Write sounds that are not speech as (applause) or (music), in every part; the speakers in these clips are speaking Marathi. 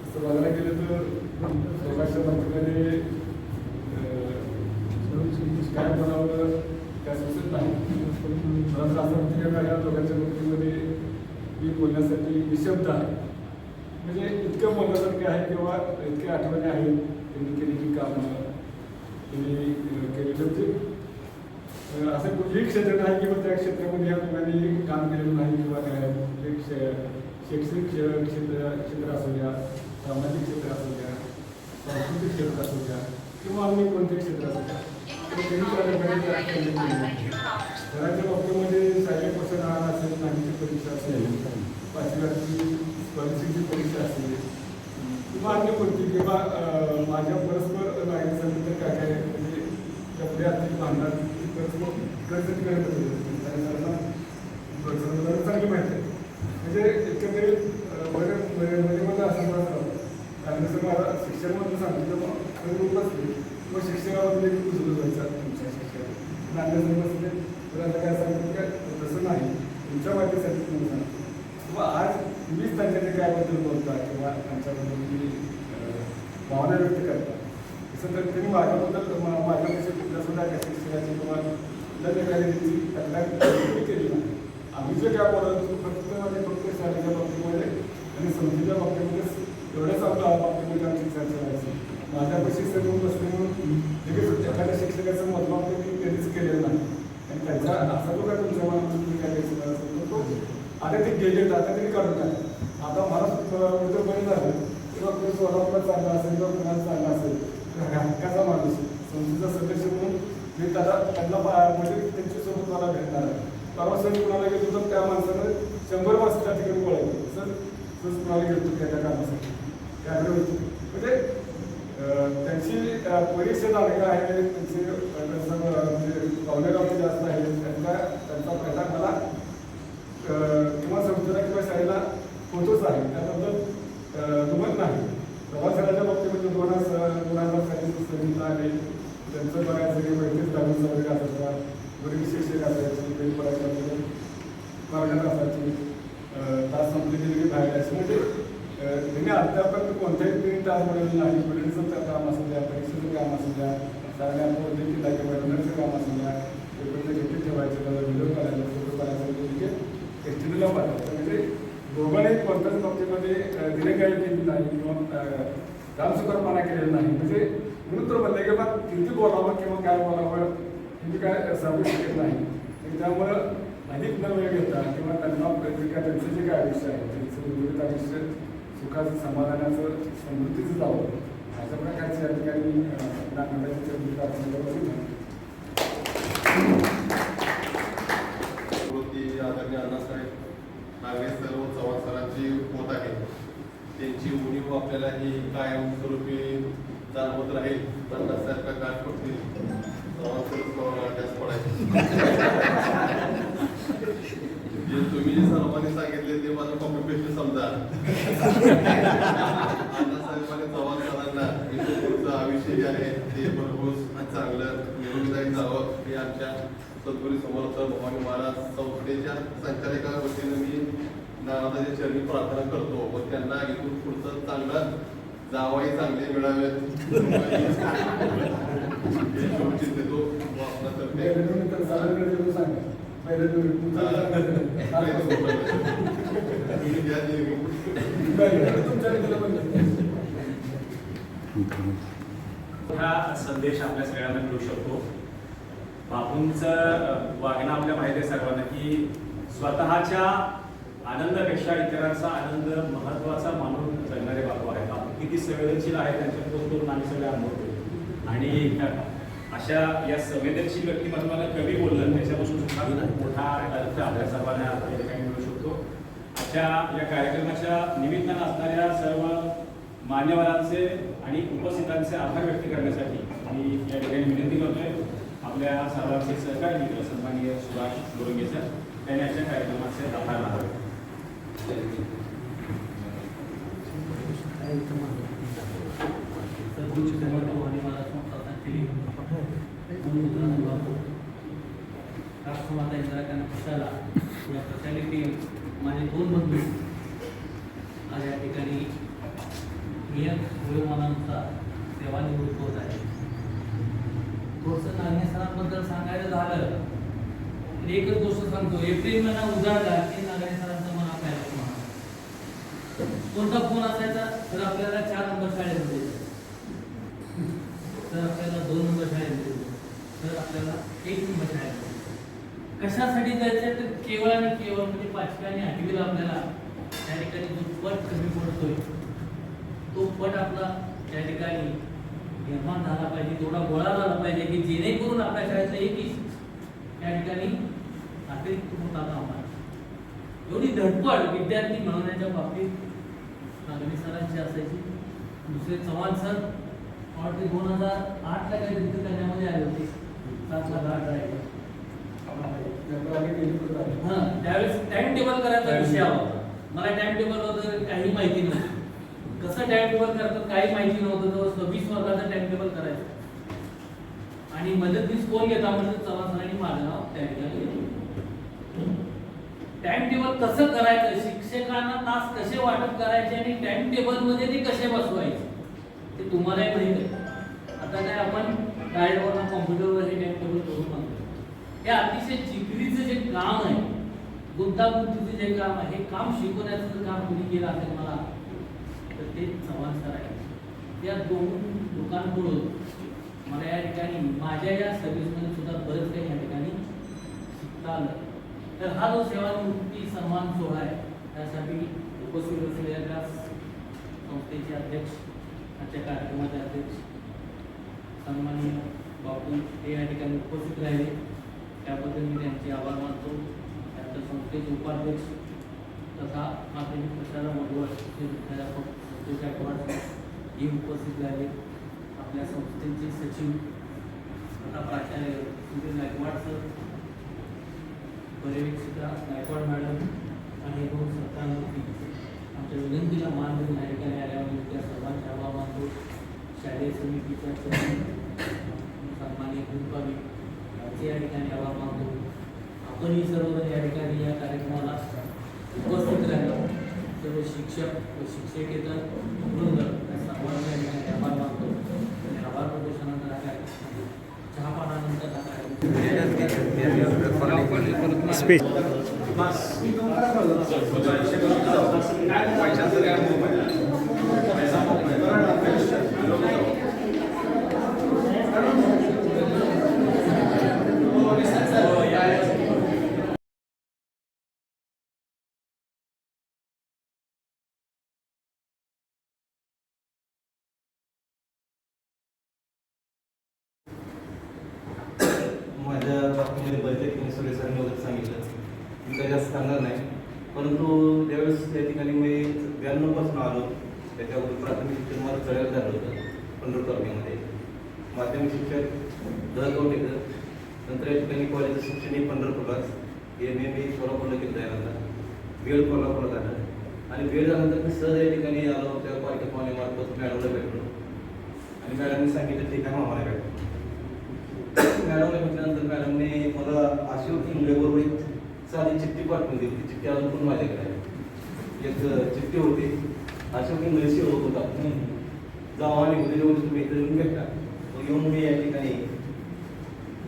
असं बघायला गेलं तर प्रकाशच्या बाबतीमध्ये काय म्हणावं काय सुचत नाही परंतु असं वाटतं की या दोघांच्या बाबतीमध्ये मी बोलण्यासाठी निशब्द आहे म्हणजे इतकं बोलण्यासारखे आहे किंवा इतक्या आठवणी आहेत त्यांनी केलेली कामं त्यांनी अं, केलेलं म्हणजे असं कुठलंही क्षेत्र नाही किंवा त्या क्षेत्रामध्ये या दोघांनी काम केलेलं नाही किंवा काय. शैक्षणिक क्षेत्र क्षेत्र असू द्या सामाजिक क्षेत्र असू द्या सांस्कृतिक क्षेत्र असू द्या किंवा अन्य कोणते क्षेत्र असू द्या. घराच्या बाबतीमध्ये सायलेपासून आहार असेल नाहीची परीक्षा असेल पाचव्याची परिस्थितीची परीक्षा असेल किंवा अन्य कोणती किंवा माझ्या परस्पर नागरिकांसाठी तर काय काय म्हणजे कपडे असतील भांडण कर्ज कर्ज त्यांना कर्ज चांगली माहिती आहे म्हणजे एकंदरीत अं, बरं मला असं कारण जसं मला शिक्षणामधलं सांगितलं मग खरं बसले मग शिक्षणामधले कुजलं जायचं तुमच्या शिक्षण नांदेड बसले तर आता काय सांगतो काय तसं नाही तुमच्या वाटेसाठी तुम्ही सांगतो किंवा आज तुम्हीच त्यांच्याकडे कायबद्दल बोलता किंवा त्यांच्याबद्दल तुम्ही अं, भावना व्यक्त करता? त्यांनी माझ्याबद्दल माझ्यापेक्षा कुठल्यासुद्धा सुद्धा त्या किंवा कुठल्या तक्रारीची तक्रार केली नाही. आम्ही जे काय बोलत फक्त आणि फक्त शाळेच्या बाबतीमध्ये आणि समजूच्या बाबतीमध्ये एवढ्याच आपल्या बाबतीमध्ये आमची चर्चा व्हायची माझ्यापाशी सर्व बसले म्हणून लगेच एखाद्या शिक्षकाचं मतभाव त्यांनी कधीच केलेलं नाही. आणि त्यांचा असा जो काय तुमच्या मनात तुम्ही काय द्यायचं असेल तर तो आता ते गेले आता तरी काढून टाका. आता मला मित्र बरं झालं. किंवा कोणी स्वतःला चांगला असेल किंवा कुणाला चांगला असेल हक्काचा माणूस संस्थेचा सदस्य म्हणून मी त्याला त्यांना म्हणजे त्यांच्यासोबत मला भेटणार आहे. परवा सर कुणाला गेलो तर त्या माणसानं शंभर वर्ष त्या ठिकाणी बोलायचं सर सर कुणाला गेलो त्या त्या कामासाठी. त्याकडे म्हणजे त्यांची परीक्षा झालेली आहे त्यांचे म्हणजे कसं, अं, जास्त आहे त्यांचा त्यांचा फायदा मला किंवा संस्थेला किंवा शाळेला होतोच आहे. त्याबद्दल अं, दुमत नाही. प्रवासाच्या बाबतीमध्ये दोन हजार दोन हजार साली संगीत आले त्यांचं बऱ्याच की वैद्यक लागून सगळे असायचा वरील शिक्षक असायची काही परायचे मार्गात असायची तास संपले गेले की बाहेर असे म्हणजे त्यांनी अद्यापर्यंत कोणत्याही तीन तास मिळवले नाही. बिल्डिंगचं काम असू द्या परीक्षेचं काम असू द्या. सारण्या वैद्यकीय किल्ला रनरचं काम असू द्या. पेपरचं घेतली ठेवायचं त्याला व्हिडिओ करायला फोटो करायचं म्हणजे एस टी डीला पाठवायचं म्हणजे दोघांनी कोणत्याच बाबतीमध्ये अं, दिलेगाई केली नाही किंवा अं, मना केलेला नाही. म्हणजे म्हणून बनले म्हणलं की मग किती बोलावं किंवा काय बोलावं हे काय सांगू शकत नाही. त्यामुळं अधिक न वेळ घेता किंवा त्यांना प्रतिका त्यांचं जे काय आयुष्य आहे त्यांचं विविध आयुष्य सुखाचं समाधानाचं समृद्धीचं जावं. अशा प्रकारचे या ठिकाणी नागरिकांची चर्चा आपण बघितलं वृत्ती आदरणीय अण्णासाहेब नागरे सर्व चव्हाण होत आहे त्यांची उणीव आपल्याला ही कायमस्वरूपी जाणवत राहील. अण्णासाहेब का गाठ पडतील. (laughs) जे तुम्ही जे सर्वांनी सांगितले ते माझं कॉपी पेस्ट समजा अण्णासाहेबांनी चव्हाण सरांना पुढचं आयुष्य जे आहे ते भरघोस चांगलं निरोगीदायी जावं हे आमच्या सद्गुरी समर्थ भवानी महाराज संस्थेच्या संचालका वतीनं मी नानादाच्या चरणी प्रार्थना करतो व त्यांना इथून पुढचं चांगलं जावाही चांगले मिळावेत. (laughs) हे संदेश आपल्या सगळ्यांना मिळू शकतो. बापूंचं वागणं आपल्या माहिती आहे सर्वांना की स्वतःच्या आनंदापेक्षा इतरांचा आनंद महत्त्वाचा मानून जगणारे बाबू आहेत. आपण किती संवेदनशील आहे त्यांच्याकडून करून आम्ही सगळे अनुभवतो. आणि अशा या संवेदनशील व्यक्तिमत्वाला कमी बोललं त्याच्यापासून सुद्धा मोठा अर्थ आपल्या सर्वांना या ठिकाणी मिळू शकतो. अशा या कार्यक्रमाच्या निमित्तानं असणाऱ्या सर्व मान्यवरांचे आणि उपस्थितांचे आभार व्यक्त करण्यासाठी मी या ठिकाणी विनंती करतोय. आपल्या सर्वांचे सहकारी मित्र सन्माननीय सुभाष गोरंगे सर त्यांनी अशा कार्यक्रमाचे आभार मानावे सद्गुरूची इंदिरा या प्रशाली टीम माझे दोन बंधू आज या ठिकाणी नियम वयोमानानुसार सेवानिवृत्त होत आहे थोडंसं झालं एकच गोष्ट सांगतो. एप्रिल महिना उजाडला की नागणे सरांचं मन आपल्याला होणार. कोणता फोन असायचा? तर आपल्याला चार नंबर शाळेमध्ये जायचं. तर आपल्याला दोन नंबर शाळेमध्ये जायचं. तर आपल्याला एक नंबर शाळेमध्ये कशासाठी जायचं तर केवळ आणि केवळ म्हणजे पाचवी आणि आठवीला आपल्याला त्या ठिकाणी जो पट कमी पडतोय तो पट आपला त्या ठिकाणी निर्माण झाला पाहिजे. तेवढा गोळा झाला पाहिजे की जेणेकरून आपल्या शाळेतलं एकही त्या ठिकाणी अतिरिक्त होता कामा एवढी धडपड विद्यार्थी मिळवण्याच्या बाबतीत नागरी सरांची असायची दुसरे चव्हाण सर वाटते दोन हजार आठला काही तिथे त्याच्यामध्ये आले होते. सात लाख आठ आहे. हां त्यावेळेस टाइम टेबल करायचा विषय होता. मला टाइम टेबल वगैरे काही माहिती नव्हती. कसं टाइम टेबल करतात काही माहिती नव्हतं तर सव्वीस वर्गाचं टाइम टेबल करायचं. आणि मदतनीस कोण घेता म्हणजे चव्हाण सरांनी माझं नाव त्या ठिकाणी टाइम टेबल कसं करायचं? शिक्षकांना तास कसे वाटप करायचे आणि टाइम टेबलमध्ये ते कसे बसवायचे? ते तुम्हालाही माहीत आहे. आता काय आपण डायरेक्टवर कॉम्प्युटरवर हे टाइम टेबल करून मागतो हे अतिशय जिकिरीचं जे काम आहे गुंतागुंतीचं जे काम आहे हे काम शिकवण्याचं जर काम कोणी केलं असेल मला तर ते चव्हाण सर आहे या दोन लोकांकडून मला या ठिकाणी माझ्या या सर्व्हिसमध्ये सुद्धा बरंच काही या ठिकाणी शिकता आलं. तर हा जो सेवानिवृत्ती सन्मान सोहळा आहे त्यासाठी उपस्थित असलेल्या संस्थेचे अध्यक्ष आजच्या कार्यक्रमाचे अध्यक्ष सन्माननीय बापू हे या ठिकाणी उपस्थित राहिले. त्याबद्दल मी त्यांचे आभार मानतो. त्यांच्या संस्थेचे उपाध्यक्ष तथा माध्यमिक प्रसारण मंडळ संस्थेच्या गायकवाड हे उपस्थित राहिले. आपल्या संस्थेचे सचिव तथा प्राचार्य सुधीर गायकवाड सर पर्यवेक्षिका गायकवाड मॅडम आणि दोन सत्तांवरती आमच्या विनंतीला मान देऊन या ठिकाणी मी त्या सर्वांचे आभार शालेय चेअरमन सन्मानिय गुंपावी यांचे या आभार मानतो आपणही सर्वजण या ठिकाणी या कार्यक्रमाला उपस्थित राहिलो. सर्व शिक्षक व शिक्षकेतर, वृंद, या आभार मानतो. आणि आभार प्रदर्शनानंतर हा कार्यक्रम चहापानानंतर हा बजेट सगळे सरांनी वगैरे सांगितलं. मी काही जास्त सांगणार नाही. परंतु त्यावेळेस त्या ठिकाणी मी ब्याण्णवपासून आलो त्याच्यावर प्राथमिक शिक्षण मला चढायला झालं होतं पंढरपूर माध्यमिक शिक्षण दळकवटेकर नंतर या ठिकाणी कॉलेजचं शिक्षण हे पंढरपूरलाच. एम ए मी सोलापूरला केलं त्यानंतर बी कोल्हापूरला झालं. आणि वेळ झाल्यानंतर मी सहज या ठिकाणी आलो त्या पालखी पाहुणे मॅडमला भेटलो. आणि मॅडमने सांगितलं ठीक आहे आम्हाला भेटलो मॅडमला भेटल्यानंतर मॅडमने मला अशोक इंगळेबरोबर एक साधी चिठ्ठी पाठवून दिली. ती चिठ्ठी अजून पण माझ्याकडे आहे? एक चिठ्ठी होती. अशोक इंगळे सेवक होता जावा आणि उद्या तुम्ही इथे येऊन भेटा. मग येऊन मी या ठिकाणी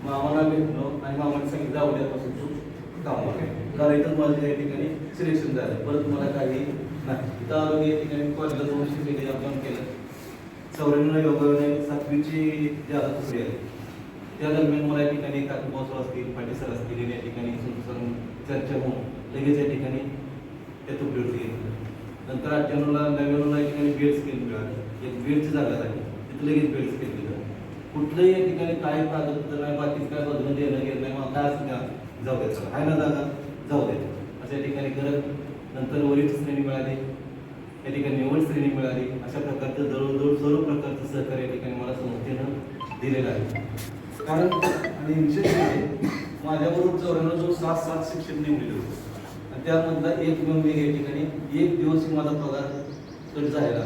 मामाला भेटलो आणि मामाने सांगितलं जाऊ द्यापासून तू काम कारण इथं माझं या ठिकाणी सिलेक्शन झालं. परत मला काही नाही. इथं आलो या ठिकाणी कॉलेजला दोन वर्ष अपमान केलं. चौऱ्याण्णव योगाने सातवीची जादा दुसरी आली त्या दरम्यान मला या ठिकाणी काकू महोत्सव असतील पाटील सर असतील या ठिकाणी चर्चा होऊन लगेच या ठिकाणी त्या तुकडीवरती घेतलं नंतर अठ्ठ्याण्णवला नव्याण्णवला या ठिकाणी बेड स्केल मिळाली. एक बेडची जागा झाली. तिथं लगेच बेड स्केल दिलं कुठलंही या ठिकाणी काय कागदपत्र नाही बाकी काय बदलून देणं घेत नाही मला काय असं जाऊ द्यायचं आहे ना जागा जाऊ द्यायचं असं या ठिकाणी करत नंतर वरिष्ठ श्रेणी मिळाली. या ठिकाणी निवड श्रेणी मिळाली. अशा प्रकारचं जवळजवळ सर्व प्रकारचं सहकार्य या ठिकाणी मला संस्थेनं दिलेलं आहे. कारण आणि विशेष म्हणजे माझ्याबरोबर चौऱ्याण्णव जो सात सात शिक्षक निवडले होते. आणि त्यामधला एक मी या ठिकाणी एक दिवस माझा पगार कट झालेला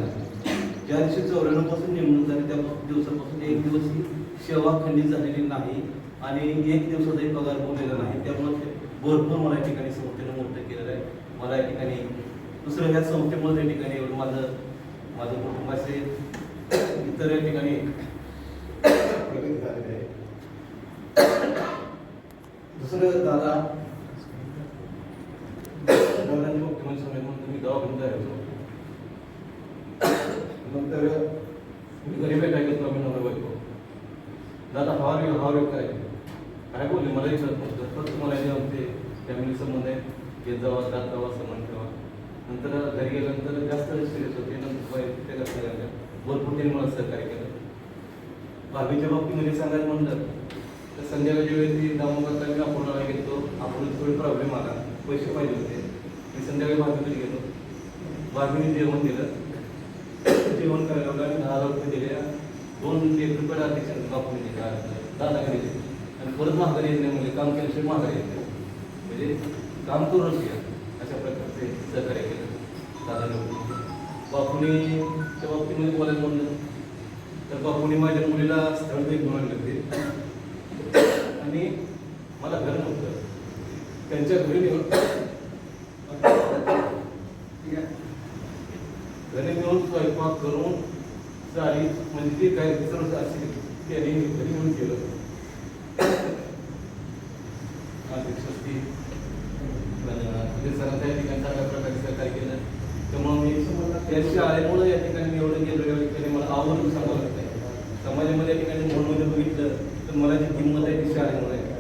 ज्या दिवशी चौऱ्याण्णवपासून नेमणूक झाली त्या दिवसापासून एक दिवसही सेवा खंडित झालेली नाही आणि एक दिवसाचाही पगार बोललेला नाही. त्यामुळे भरपूर मला या ठिकाणी संस्थेनं मोठं केलेलं आहे. मला या ठिकाणी दुसरं ह्या संस्थेमुळे या ठिकाणी एवढं माझं माझं कुटुंब असेल इतर या ठिकाणी प्रगती झालेली आहे दुसरं दादा दादांनी मुख्यमंत्री समोर म्हणून होतो नंतर घरी भेटायचं आम्ही नवरा बायको हो. दादा हवा रे हवा रे काय? काय बोलले मला विचारत नव्हतं. फक्त मला जे आमचे फॅमिली संबंध आहे. येत जावा जात जावा संबंध ठेवा नंतर घरी गेल्यानंतर जास्त सिरियस होते. नंतर ते कसं झालं भरपूर त्यांनी मला सहकार्य केलं. भाभीच्या बाबतीमध्ये सांगायला म्हणलं तर संध्याकाळच्या वेळी ती दामोदर मी अपूर्णाला घेतो. अपूर्ण थोडी प्रॉब्लेम आला. पैसे पाहिजे होते. मी संध्याकाळी भाभीकडे गेलो. वाघिणी जेवण दिलं. जेवण करायला लावलं आणि दहा हजार रुपये दिले. दोन एक रुपये अध्यक्ष कापून दिले. दादागिरी दिले. आणि परत माघारी येत नाही म्हणजे काम केल्याशिवाय माघारी येत नाही. म्हणजे काम करूनच घ्या. अशा प्रकारचे सहकार्य केलं. दादाने बापूने त्या बाबतीमध्ये बोलायला म्हणलं तर बापूने माझ्या मुलीला स्थळ घेऊन आणलं ते. आणि मला घर नव्हतं. त्यांच्या घरी नेऊन घरी स्वयंपाक करून साडी म्हणजे ती काय सर्व अशी त्याने घरी नेऊन केलं. अध्यक्षस्थी म्हणजे सरांच्या या ठिकाणी चांगल्या प्रकारे सहकार्य केलं. त्यामुळे मी त्या शाळेमुळे या ठिकाणी एवढं गेलो या ठिकाणी मला आवडून सांगावं लागतं समाजामध्ये या ठिकाणी मोडमध्ये बघितलं तर मला जी किंमत आहे ती शाळेमुळे आहे.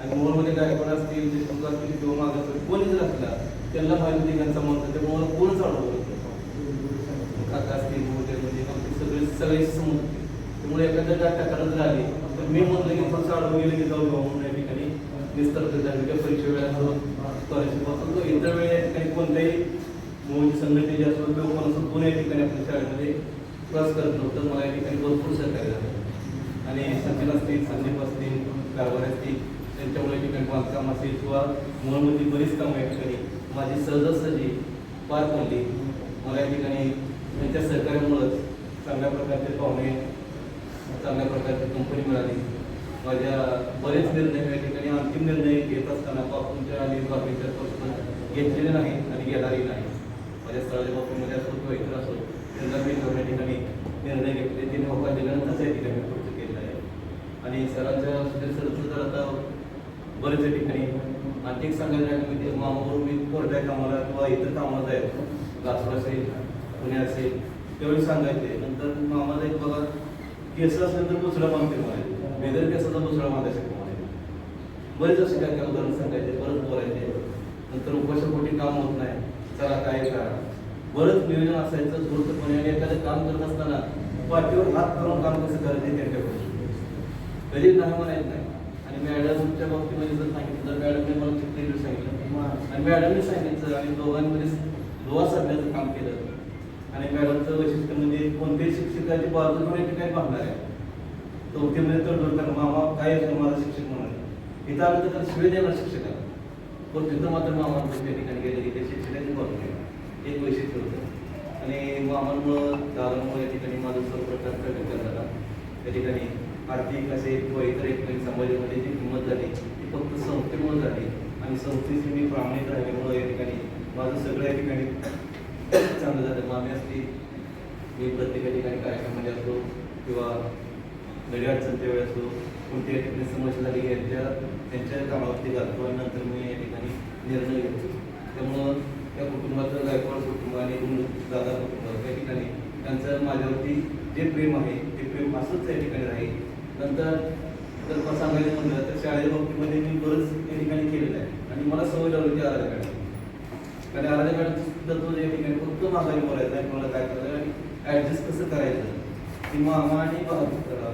आणि मोडमध्ये गायकवाड असतील जे समजा असतील किंवा मागं असतील कोणी असला त्यांना माहिती त्यांचा म्हणतात त्यामुळे मला कोणच आवडत असतील मोठे म्हणजे सगळे सगळे समोर होते. त्यामुळे एखाद्या डाटा करत राहिले. तर मी म्हणलं की फक्त अडवून गेलं की जाऊ म्हणून या ठिकाणी निस्तर झाली परीक्षा वेळेला स्कॉलरशिप असतो तो इतर वेळ या ठिकाणी कोणत्याही मूळ संघटनेचे असो किंवा कोण कोणी या ठिकाणी आपल्या शाळेमध्ये क्रॉस करत नव्हतं. मला या ठिकाणी भरपूर सहकार्य झालं. आणि सचिन असतील संदीप असतील कारभार असतील त्यांच्यामुळे या ठिकाणी बांधकाम असेल किंवा मूळमधली बरीच कामं या ठिकाणी माझी सहजासहजी पार पडली. मला या ठिकाणी त्यांच्या सहकार्यामुळं चांगल्या प्रकारचे पाहुणे चांगल्या प्रकारची कंपनी मिळाली. माझ्या बरेच निर्णय या ठिकाणी अंतिम निर्णय घेत असताना बापूंच्या आणि बाबींच्या पासून घेतलेले नाही आणि घेणारही नाही. माझ्या स्थळाच्या बाबतीमध्ये असो किंवा इतर असो त्यांना मी या ठिकाणी निर्णय घेतले ते नौका दिल्यानंतरच या ठिकाणी मी पुढचं केलं आहे. आणि सरांच्या सुधीर सरचं जर आता बरेच या ठिकाणी आणखी सांगायला झालं मी ते मामावरून मी कोरड्या कामाला किंवा इतर कामाला जायचो लातूर असेल असेल त्यावेळी सांगायचे नंतर मामाला एक बघा केस असल्यानंतर दुसरा बांधते म्हणायचे बेदर केसाचा दुसरा बांधायचे म्हणायचे बरेच असे काय काय उदाहरण सांगायचे बरंच बोलायचे नंतर उपाशापोटी काम होत नाही चला काय करा. बरंच नियोजन असायचं धूर्तपणे आणि एखादं काम करत असताना पाठीवर हात करून काम कसं करायचं त्यांच्याकडे कधी नाही म्हणायचं नाही. आणि मॅडमच्या बाबतीमध्ये जर सांगितलं तर मॅडमने मला चित्र सांगितलं. आणि मॅडमने सांगितलं आणि दोघांमध्ये दुवा साधण्याचं काम केलं. आणि मॅडमचं वैशिष्ट्य म्हणजे कोणत्याही शिक्षकाची बाजू पण या ठिकाणी पाहणार आहे चौथीमध्ये तर डोक्यात मामा काय माझा शिक्षक म्हणाले इथं आलं तर शिवे देणार शिक्षकाला पण तिथं मात्र मामा त्या ठिकाणी गेले की त्या शिक्षकाची बाजू घ्या. एक वैशिष्ट्य होतं. आणि मामांमुळं दादांमुळे या ठिकाणी माझं सर्व प्रकार विचार झाला. त्या ठिकाणी आर्थिक असे किंवा इतर एक समाजामध्ये जी किंमत झाली ती फक्त संस्थेमुळे झाली. आणि संस्थेशी मी प्रामाणिक राहिल्यामुळं या ठिकाणी माझं सगळं या ठिकाणी चांगलं झालं. मामी असली मी प्रत्येक ठिकाणी कार्यक्रमामध्ये असतो किंवा घरी अडचणच्या वेळेस असो कोणत्या ठिकाणी समस्या झाली की यांच्या त्यांच्या कामावरती घालतो आणि नंतर मी या ठिकाणी निर्णय घेतो. त्यामुळं त्या कुटुंबाचं गायकवाड कुटुंब आणि दादा कुटुंब त्या ठिकाणी त्यांचं माझ्यावरती जे प्रेम आहे ते प्रेम असंच त्या ठिकाणी राहील. नंतर जर पण सांगायचं म्हणलं तर शाळेच्या बाबतीमध्ये मी बरंच या ठिकाणी केलेलं आहे. आणि मला सवय लावली ती आराध्या कारण आराध्या तर तो या ठिकाणी फक्त माघारी बोलायचा आणि मला काय करायचं आणि ॲडजस्ट कसं करायचं? की मामा आणि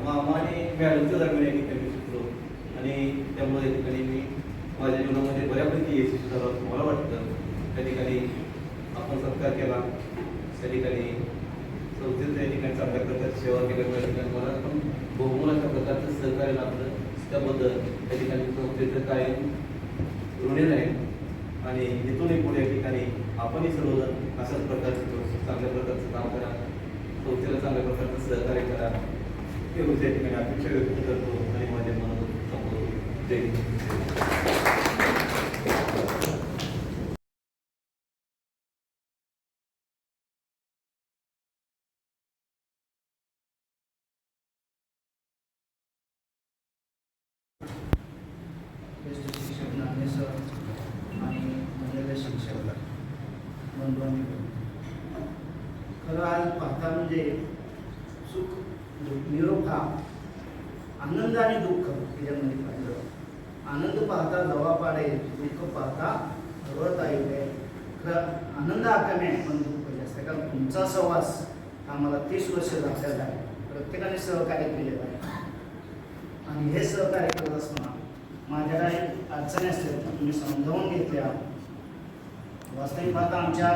मामा आणि मॅडमच्या दरम्यान या ठिकाणी शिकलो. आणि त्यामुळे या ठिकाणी मी माझ्या जीवनामध्ये बऱ्यापैकी यशस्वी झालो असं मला वाटतं. त्या ठिकाणी आपण सत्कार केला. त्या ठिकाणी संस्थेत त्या ठिकाणी चांगल्या प्रकारची सेवा केल्यामुळे त्या ठिकाणी मला पण बहुमोलाच्या प्रकारचं सहकार्य लाभलं. त्याबद्दल त्या ठिकाणी संस्थेचं कायम ऋणी राहील आणि इथूनही पुढे या ठिकाणी आपणही सर्वजण अशाच प्रकारचं चांगल्या प्रकारचं काम करा. संस्थेला चांगल्या प्रकारचं सहकार्य करा. हे या ठिकाणी अपेक्षा व्यक्त करतो आणि माझ्या मनात संपवतो. जय हिंद. ज्येष्ठ शिक्षक नाणे सर आणि महिला शिक्षक बंधू खरं आज पाहता म्हणजे सुख म्हणजे निरोप हा आनंद आणि दुःख त्याच्यामध्ये पाहिलं. आनंद पाहता जवा पाडे दुःख पाहता रवत आहे. खरं आनंद हा कमी आहे पण दुःख जास्त कारण तुमचा सहवास मला तीस वर्ष झालेला आहे प्रत्येकाने सहकार्य केलेलं आहे आणि हे सहकार्य करत असताना माझ्या काही अडचणी असल्या तुम्ही समजावून घेतल्या. वास्तविक पाहता आमच्या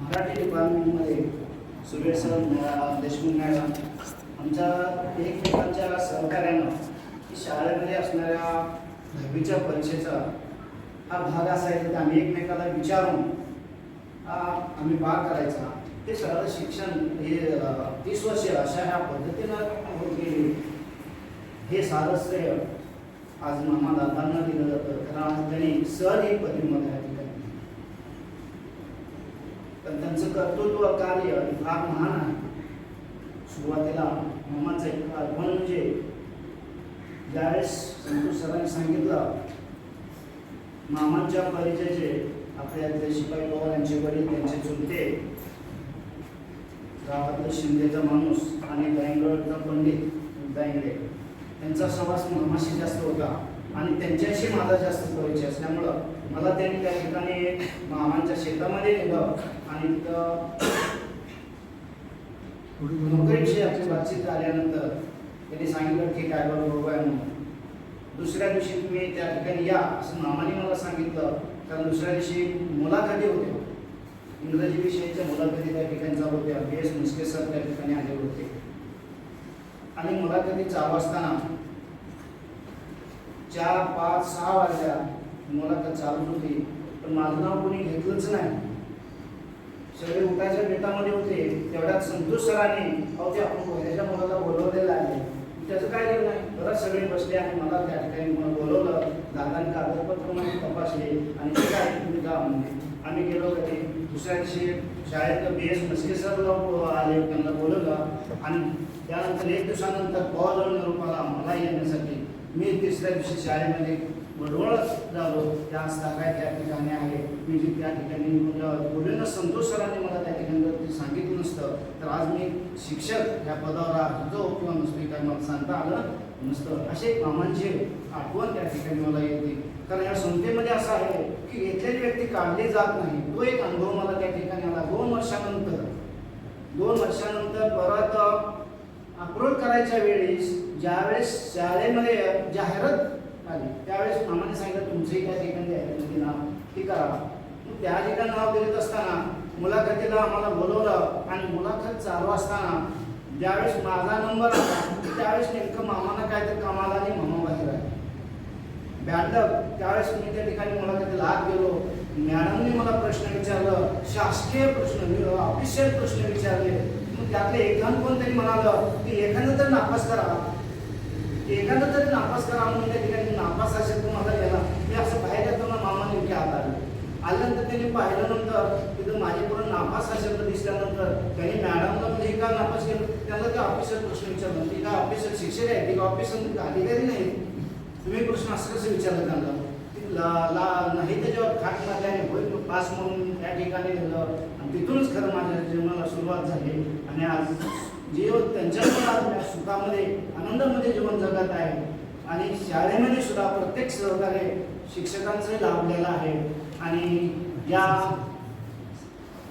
मराठी डिपार्टमेंटमध्ये सुरेश सर देशमुख मॅडम आमच्या एकमेकांच्या सहकार्यानं की शाळेमध्ये असणाऱ्या दहावीच्या परीक्षेचा हा भाग असायचा की आम्ही एकमेकाला विचारून हा आम्ही भाग करायचा. ते सगळं शिक्षण हे तीस वर्ष अशा ह्या पद्धतीनं होत गेली. हे सारं श्रेय आज मामा दादांना दिलं जातं. कारण आज त्यांनी सर ही पदवीमध्ये आहे पण त्यांचं कर्तृत्व कार्य फार महान आहे. सुरुवातीला मम्माचं एक आगमन म्हणजे ज्यावेळेस संतोष सरांनी सांगितलं मामांच्या परिचयाचे आपल्या शिपाई पवार यांचे वडील त्यांचे चुलते गावातलं शिंदेचा माणूस आणि बँगलोरचा पंडित बँगले त्यांचा सहवास मामाशी जास्त होता आणि त्यांच्याशी माझा जास्त परिचय असल्यामुळं मला त्यांनी त्या ठिकाणी मामांच्या शेतामध्ये नेलं आणि तिथं नोकरीविषयी आपली बातचीत आल्यानंतर त्यांनी सांगितलं ठीक आहे बाबा बरोबर आहे म्हणून. दुसऱ्या दिवशी तुम्ही त्या ठिकाणी या असं मामाने मला सांगितलं. कारण दुसऱ्या दिवशी मुलाखती होत्या. इंग्रजी विषयीच्या मुलाखती त्या ठिकाणी चालू होत्या. बी एस मुस्के सर त्या ठिकाणी आले होते. आणि मुलाखती चालू असताना चार पाच सहा वाजल्या. मुलाखत चालूच होती पण माझं नाव कोणी घेतलंच नाही. सगळे उठायच्या बेतामध्ये होते तेवढ्यात संतोष सरांनी अहो ते आपण त्याच्या मुलाला बोलवलेलं आहे. त्याचं काय करणं नाही बरं सगळे बसले आणि मला त्या ठिकाणी मला बोलवलं. दादाने कागदपत्रमध्ये तपासले आणि ते काय तुम्ही जा म्हणजे आम्ही गेलो कधी दुसऱ्या दिवशी शाळेत बी एस मस्के सर आले त्यांना बोलवलं. आणि त्यानंतर एक दिवसानंतर पवार रूपाला मला येण्यासाठी. मी तिसऱ्या दिवशी शाळेमध्ये वडवळत झालो त्या काय त्या ठिकाणी आहे. मी जे त्या ठिकाणी बोललेलं संतोष सरांनी मला त्या ठिकाणी जर ते सांगितलं नसतं तर आज मी शिक्षक या पदावर होतो किंवा नसतो काय मला सांगता आलं नसतं. असे कामांचे आठवण त्या ठिकाणी मला येते. कारण या संस्थेमध्ये असं आहे की घेतलेली व्यक्ती काढली जात नाही. तो एक अनुभव मला त्या ठिकाणी आला. दोन वर्षानंतर दोन वर्षानंतर परत अप्रोच करायच्या वेळेस ज्यावेळेस शाळेमध्ये जाहिरात आली त्यावेळेस मामाने सांगितलं तुमचंही त्या ठिकाणी जाहिरातीमध्ये नाव हे करा. मग त्या ठिकाणी नाव देत असताना मुलाखतीला आम्हाला बोलवलं आणि मुलाखत चालू असताना ज्यावेळेस माझा नंबर आला त्यावेळेस नेमकं काय काहीतरी कामाला आणि मामा बाहेर आहे बॅडलक त्यावेळेस मी त्या ठिकाणी मुलाखतीला आत गेलो. मॅडमने मला प्रश्न विचारलं शासकीय प्रश्न ऑफिशियल प्रश्न विचारले. मग त्यातले एखादं कोणतरी म्हणालं की एखादं तर नापास करा एखादं तरी नापास करा म्हणून त्या ठिकाणी नापास असेल तो मला गेला मी असं बाहेर येताना मामा नेमके हात आले आल्यानंतर त्यांनी पाहिल्यानंतर तिथं माझ्याकडून नापास असेल तर दिसल्यानंतर त्यांनी मॅडमला म्हणजे हे का नापास केलं? त्यांना ते ऑफिसर प्रश्न विचारला. ती का ऑफिसर? शिक्षक आहे. ती का ऑफिसर अधिकारी नाही तुम्ही प्रश्न असं कसं विचारलं त्यांना? ला ला नाही त्याच्यावर खाट मारल्याने होय मग पास म्हणून त्या ठिकाणी गेलं आणि तिथूनच खरं माझ्या जीवनाला सुरुवात झाली. आणि आज जे त्यांच्यामुळे आज सुखामध्ये आनंदामध्ये जीवन जगत आहे. आणि शाळेमध्ये सुद्धा प्रत्येक सहकार्य शिक्षकांचे लाभलेलं आहे. आणि या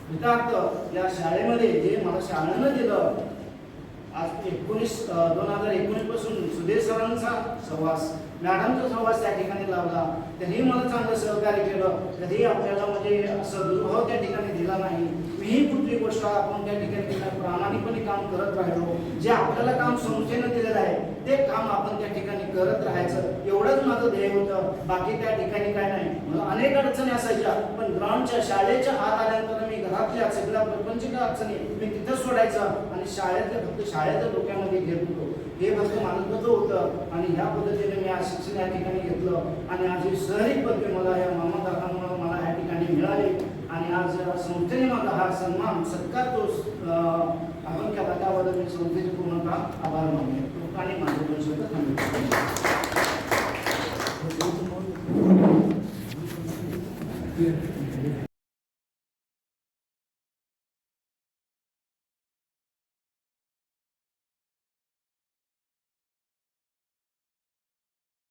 विद्यार्थ या शाळेमध्ये जे मला शाळेनं दिलं आज एकोणीस दोन हजार एकोणीसपासून सुधीर सरांचा सहवास मॅडमचा सहवास त्या ठिकाणी लावला. त्यांनी मला चांगलं सहकार्य केलं. कधी आपल्याला म्हणजे असं दुर्भाव त्या ठिकाणी दिला नाही. ही कुठली गोष्ट आपण त्या ठिकाणी केला प्रामाणिकपणे काम करत राहिलो. जे आपल्याला काम संस्थेनं दिलेलं आहे ते काम आपण त्या ठिकाणी करत राहायचं. एवढंच माझं ध्येय होतं. बाकी त्या ठिकाणी काय नाही. मला अनेक अडचणी असायच्या. पण ग्राउंडच्या शाळेच्या आत आल्यानंतर मी घरातल्या सगळ्या प्रपंचिक अडचणी मी तिथं सोडायचं आणि शाळेतल्या फक्त शाळेच्या डोक्यामध्ये घेत होतो. हे फक्त मानवत होतं आणि ह्या पद्धतीने मी आज शिक्षण या ठिकाणी घेतलं. आणि आज ही सहरी पदवी मला या मामा मला या ठिकाणी मिळाली. आणि आज संस्थेने मला हा सन्मान सत्कार तो अभंग्या वातावरण मी संस्थेचे पूर्णतः आभार मानले. लोकांनी माझे दोन शब्द धन्यवाद.